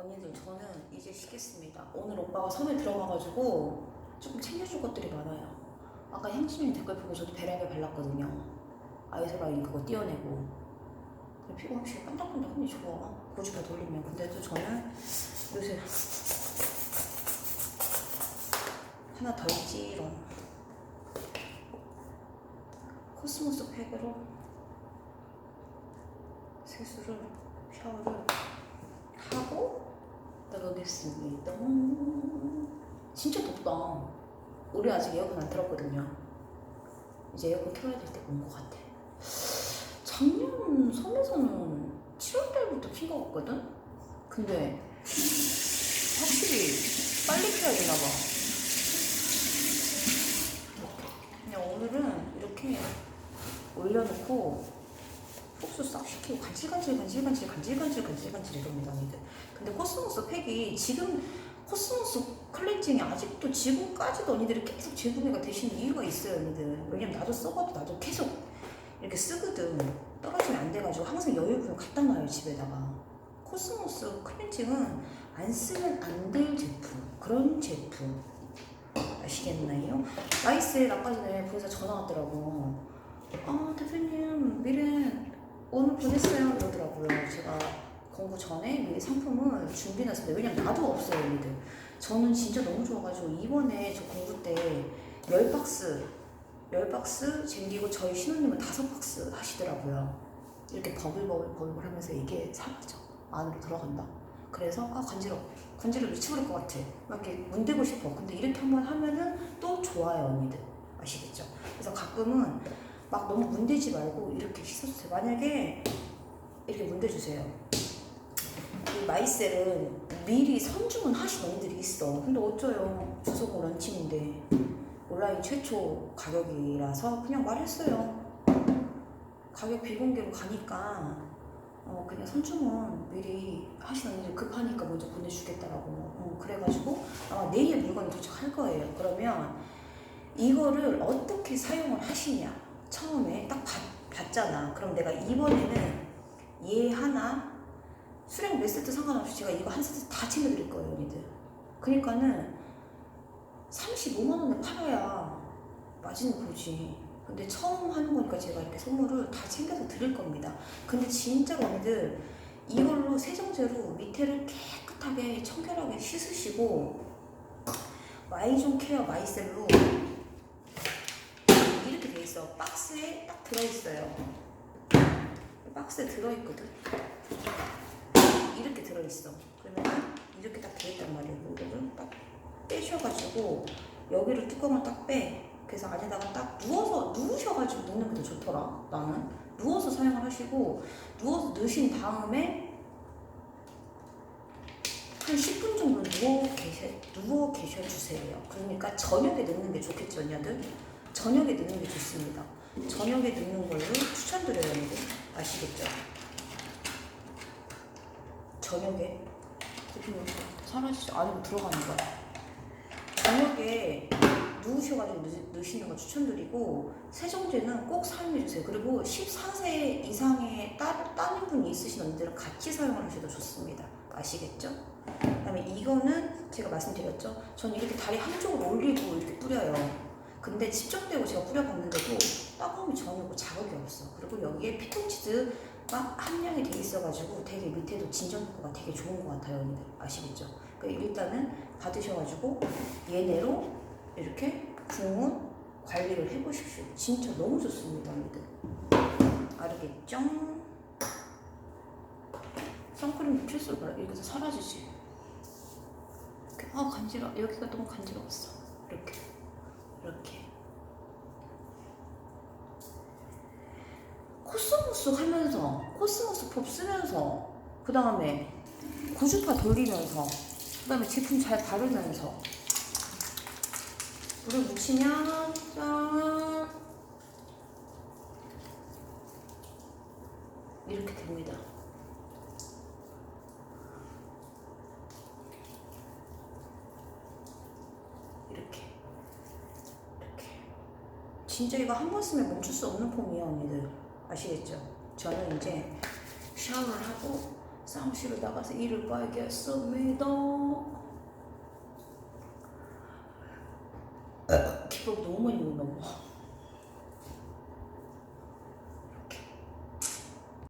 언니들 저는 이제 쉬겠습니다. 오늘 오빠가 섬에 들어가가지고 조금 챙겨줄 것들이 많아요. 아까 향신님 댓글 보고 저도 베라베 발랐거든요. 아이소라인 그거 띄어내고 피부 확실히 깜짝깜짝 흔히 좋아. 고주파 돌리면 근데도 저는 요새 하나 더 있지롱. 코스모스 팩으로 세수를 샤워를 나가겠습니다. 진짜 덥다. 우리 아직 에어컨 안 틀었거든요. 이제 에어컨 켜야 될 때가 온 것 같아. 작년 섬에서는 7월 달부터 킨 것 같거든? 근데 확실히 빨리 켜야 되나 봐. 그냥 오늘은 이렇게 올려놓고 흡수 싹 시키고 간질간질 간질간질 간질간질 간질간질 이럽니다 언니들 근데 코스모스 팩이 지금 코스모스 클렌징이 아직도 지금까지도 언니들이 계속 재구매가 되시는 이유가 있어요 언니들. 왜냐면 나도 써봐도 나도 계속 이렇게 쓰거든. 떨어지면 안 돼가지고 항상 여유분을 갖다 놔요 집에다가. 코스모스 클렌징은 안 쓰면 안 될 제품. 그런 제품. 아시겠나요? 나이스에 아까 전에 본사 전화 왔더라고. 아 대표님 미래 오늘 보냈어요 이러더라고요. 제가 공부 전에 미리 상품을 준비해놨습니다. 왜냐면 나도 없어요, 언니들. 저는 진짜 너무 좋아가지고 이번에 저 공부 때 10박스, 10박스 챙기고 저희 신우님은 5박스 하시더라고요. 이렇게 버글버글 버글 버글 하면서 이게 사라져. 안으로 들어간다. 그래서 아 간지러워. 간지러워 미쳐버릴 것 같아. 막 이렇게 문대고 싶어. 근데 이렇게 한번 하면은 또 좋아요, 언니들. 아시겠죠? 그래서 가끔은 막 너무 문대지 말고 이렇게 씻어주세요. 만약에 이렇게 문대주세요. 이 마이셀은 미리 선주문 하신 언니들이 있어. 근데 어쩌요. 주소고 런칭인데 온라인 최초 가격이라서 그냥 말했어요. 가격 비공개로 가니까 어 그냥 선주문 미리 하신 언니들 급하니까 먼저 보내주겠다라고. 어, 그래가지고 아마 내일 물건이 도착할 거예요. 그러면 이거를 어떻게 사용을 하시냐. 처음에 딱 봤, 봤잖아. 그럼 내가 이번에는 얘 하나 수량 몇 세트 상관없이 제가 이거 한 세트 다 챙겨드릴 거예요, 언니들. 그러니까는 35만 원에 팔아야 마진을 보지. 근데 처음 하는 거니까 제가 이렇게 선물을 다 챙겨서 드릴 겁니다. 근데 진짜로 언니들 이걸로 세정제로 밑에를 깨끗하게 청결하게 씻으시고 마이존 케어 마이셀로 있어. 박스에 딱 들어있어요. 박스에 들어있거든. 이렇게 들어있어. 그러면 이렇게 딱돼 있단 말이에요. 이거를 딱 빼셔가지고 여기를 뚜껑을 딱 빼. 그래서 안에다가 딱 누워서 누우셔가지고 넣는 게 더 좋더라. 나는 누워서 사용을 하시고 누워서 넣으신 다음에 한 10분 정도 누워 계셔 누워 계셔 주세요. 그러니까 저녁에 넣는 게 좋겠죠, 언니들. 저녁에 넣는 게 좋습니다. 저녁에 넣는 걸로 추천드려요, 여러분. 아시겠죠? 저녁에 대표님 사라지죠? 안으로 들어가는 거야. 저녁에 누우셔가지고 넣, 넣으시는 거 추천드리고 세정제는 꼭 사용해주세요. 그리고 14세 이상의 따, 따는 분이 있으신 언니들은 같이 사용을 하셔도 좋습니다. 아시겠죠? 그 다음에 이거는 제가 말씀드렸죠. 저는 이렇게 다리 한쪽으로 올리고 이렇게 뿌려요. 근데 집중되고 제가 뿌려봤는데도 따가움이 전혀 없고 자극이 없어. 그리고 여기에 피톤치드가 함량이 돼 있어가지고 되게 밑에도 진정 효과가 되게 좋은 것 같아요, 언니들. 아시겠죠? 그러니까 일단은 받으셔가지고 얘네로 이렇게 붕은 관리를 해보십시오. 진짜 너무 좋습니다, 언니들. 알겠죠? 선크림 필수 봐라. 여기서 사라지지. 아 간지러. 여기가 너무 간지러웠어. 이렇게. 이렇게. 코스모스 하면서 코스모스 법 쓰면서 그 다음에 고주파 돌리면서 그 다음에 제품 잘 바르면서 물을 묻히면 짠 이렇게 됩니다. 진짜 이거 한 번 쓰면 멈출 수 없는 폼이에요 언니들. 아시겠죠? 저는 이제 샤워를 하고 사무실을 나가서 일을 봐야겠습니다. 기복 너무 많이 올라와